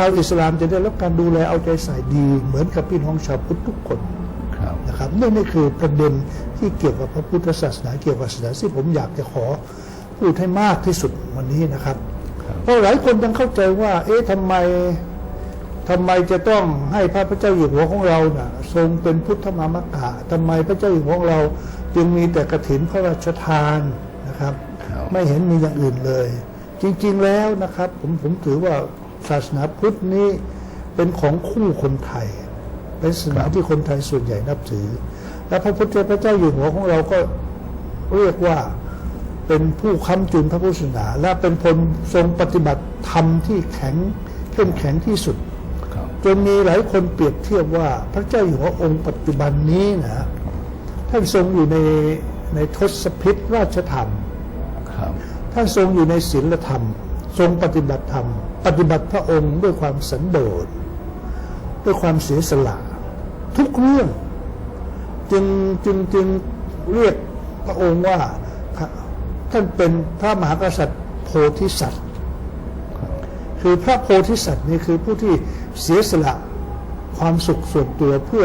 ชาวอิสลามจะได้รับการดูแลเอาใจใส่ดี เหมือนกับพี่น้องชาวพุทธทุกคนครับนะครับนี่นี่คือประเด็นที่เกี่ยวกับพระพุทธศาสนาเกี่ยวกับศาสนาที่ผมอยากจะขอพูดให้มากที่สุดวันนี้นะครับเพราะหลายคนยังเข้าใจว่า เอ๊ะทำไมทำไมจะต้องให้พระพระเจ้าอยู่หัวของเราน่ะทรงเป็นพุทธมามกะทำไมพระเจ้าอยู่หัวของเรา จึงมีแต่กระถินพระราชทานนะครับครับไม่เห็นมีอย่างอื่นเลย จริง ๆแล้วนะครับ ผมผมถือว่า ศาสนาพุทธนี้เป็นของคู่คนไทย เป็นศาสนาที่คนไทยส่วนใหญ่นับถือ และพระพุทธพระเจ้าอยู่หัวของเราก็เรียกว่าเป็นผู้ค้ำจุนพระพุทธศาสนา และเป็นคนทรงปฏิบัติธรรมที่แข็งเข้มแข็งที่สุดครับจนมีหลายคนเปรียบเทียบว่าพระเจ้าอยู่หัวองค์ปัจจุบันนี้นะท่านทรงอยู่ในในทศพิธราชธรรมครับท่านทรงอยู่ในศีลธรรม ทรงปฏิบัติธรรม ปฏิบัติพระองค์ด้วยความสันโดษด้วยความเสียสละ ทุกเรื่องจึงจึงจึงเรียกพระองค์ว่าท่านเป็นพระมหากษัตริย์โพธิสัตว์ คือพระโพธิสัตว์นี่คือผู้ที่เสียสละความสุขส่วนตัวเพื่อ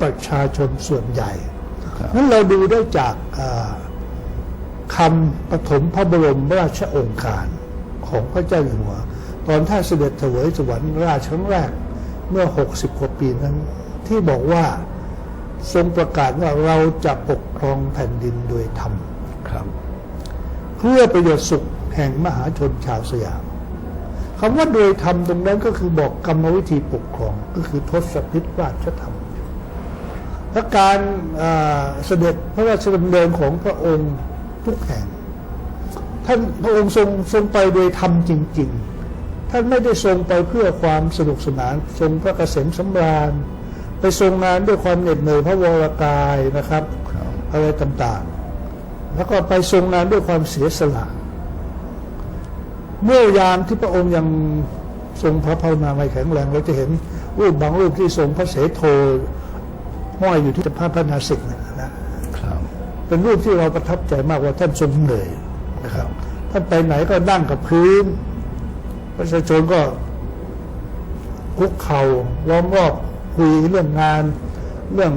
ประชาชนส่วนใหญ่ครับนั้นเราดูได้จากคำปฐมพระบรมราชโองการ ของพระเจ้าอยู่หัว ตอนท่านเสด็จเถวยสวรรค์ราชครั้งแรกเมื่อ 60 กว่าปีนั้น ที่บอกว่าทรงประกาศว่าเราจะปกครองแผ่นดินโดยธรรมครับ เพื่อประโยชน์สุขแห่งมหาชนชาวสยามคำว่าโดยธรรมตรงนั้นก็คือบอกกรรมวิธีปกครองก็คือทศพิธราชธรรมและการอ่าเสด็จพระราชดำเนินของพระองค์ทุกแห่ง ท่านพระองค์ทรงทรงไปโดยธรรมจริง ๆ ท่านไม่ได้ทรงไปเพื่อความสนุกสนาน ทรงพระเกษมสำราญ ไปทรงงานด้วยความเหน็ดเหนื่อยพระวรกายนะครับครับ อะไรต่างๆ แล้วก็ไปทรงงานด้วยความเสียสละ เมื่อยามที่พระองค์ยังทรงพระภาวนาไม่แข็งแรงเราจะเห็นรูปบางรูปที่ทรงพระเสโทห้อยอยู่ที่พระพระนาสิกนะนะครับเป็นรูปที่เราประทับใจมากว่าท่านทรงเหนื่อย นะครับท่านไปไหนก็นั่งกับพื้นประชาชนก็คุกเข่าล้อมรอบคุยเรื่องงาน เรื่อง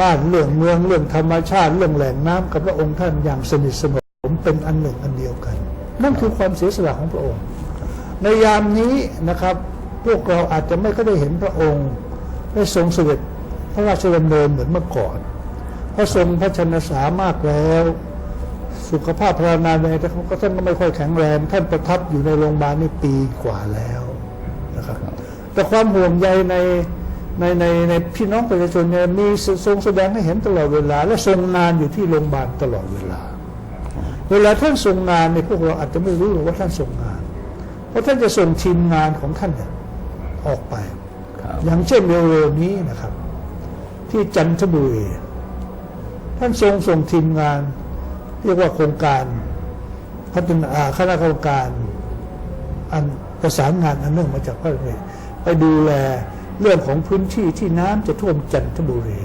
บ้านเรื่องเมืองเรื่องธรรมชาติ เรื่องแหล่งน้ำกับพระองค์ท่านอย่างสนิทสนมเป็นอันหนึ่งอันเดียวกัน นั่นคือความเสียสละของพระองค์ ในยามนี้นะครับ พวกเราอาจจะไม่ก็ได้เห็นพระองค์ได้ทรงเสด็จพระราชดำเนินเหมือนเมื่อก่อน พระทรงพระชนสามากแล้ว สุขภาพพระนาในแต่ก็ท่านก็ไม่ค่อยแข็งแรง ท่านประทับอยู่ในโรงพยาบาลนี่ปีกว่าแล้วนะครับ แต่ความห่วงใยในในในในพี่น้องประชาชนเนี่ยมีทรงแสดงให้เห็นตลอดเวลา และทรงงานอยู่ที่โรงพยาบาลตลอดเวลา เวลาท่านทรงงานในยพวกเราอาจจะไม่รู้หรอกว่าท่านทรงงาน เพราะท่านจะส่งทีมงานของท่านเนี่ยออกไปครับอย่างเช่นเร็วๆนี้นะครับ ที่จันทบุรีท่านทรงส่งทีมงาน เรียกว่าโครงการพัฒนาคณะกรรมการอันประสานงานอันเนื่องมาจากพระราชดำริไปดูแลเรื่องของพื้นที่ที่น้ำจะท่วมจันทบุรี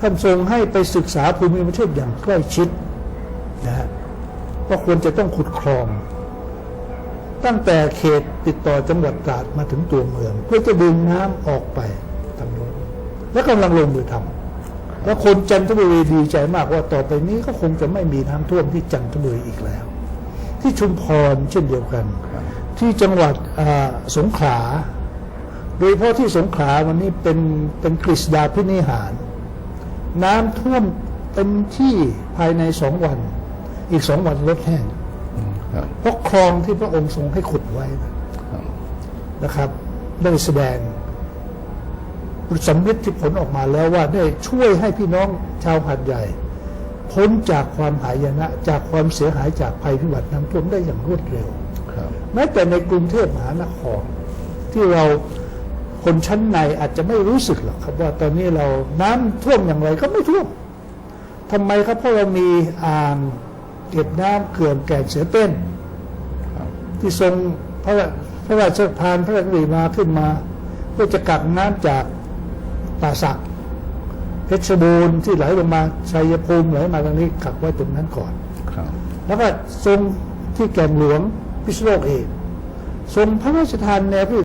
ท่านทรงให้ไปศึกษาภูมิประเทศอย่างใกล้ชิดนะฮะว่าควรจะต้องขุดคลอง ตั้งแต่เขตติดต่อจังหวัดตราดมาถึงตัวเมือง เพื่อจะดึงน้ำออกไปทางโน้นและกำลังลงมือทำ แล้วคนจันทบุรีดีใจมากว่าต่อไปนี้ก็คงจะไม่มีน้ำท่วมที่จันทบุรีอีกแล้ว ที่ชุมพรเช่นเดียวกัน ที่จังหวัดอ่าสงขลาโดยเฉพาะที่สงขลาวันนี้เป็นเป็นกฤษดาพินิหาร น้ำท่วมเต็มที่ภายในสองวัน อีกสองวันลดแห้งอืมครับเพราะคลองที่พระองค์ทรงให้ขุดไว้นะครับนะครับได้แสดง สำลิดที่ผลออกมาแล้วว่าได้ช่วยให้พี่น้องชาวหัดใหญ่ พ้นจากความหายนะ จากความเสียหายจากภัยพิบัติน้ำท่วมได้อย่างรวดเร็วครับแม้แต่ในกรุงเทพมหานครที่เราคนชั้นในอาจจะไม่รู้สึกหรอกครับว่าตอนนี้เราน้ำท่วมอย่างไรก็ไม่ท่วมทำไมครับเพราะเรามีอ่างเก็บน้ำเขื่อนแก่งเสือเต้นที่ทรงพระราพระราชทานพระราชดำริมาขึ้นมา เพื่อจะกักน้ำจาก ป่าสักเพชรบูรณ์ที่ไหลลงมาชัยภูมิไหลมาทางนี้กักไว้ตรงนั้นก่อนครับแล้วก็ทรงที่แก่งหลวงพิษณุโลกเองทรงพระราชทานแนวพระ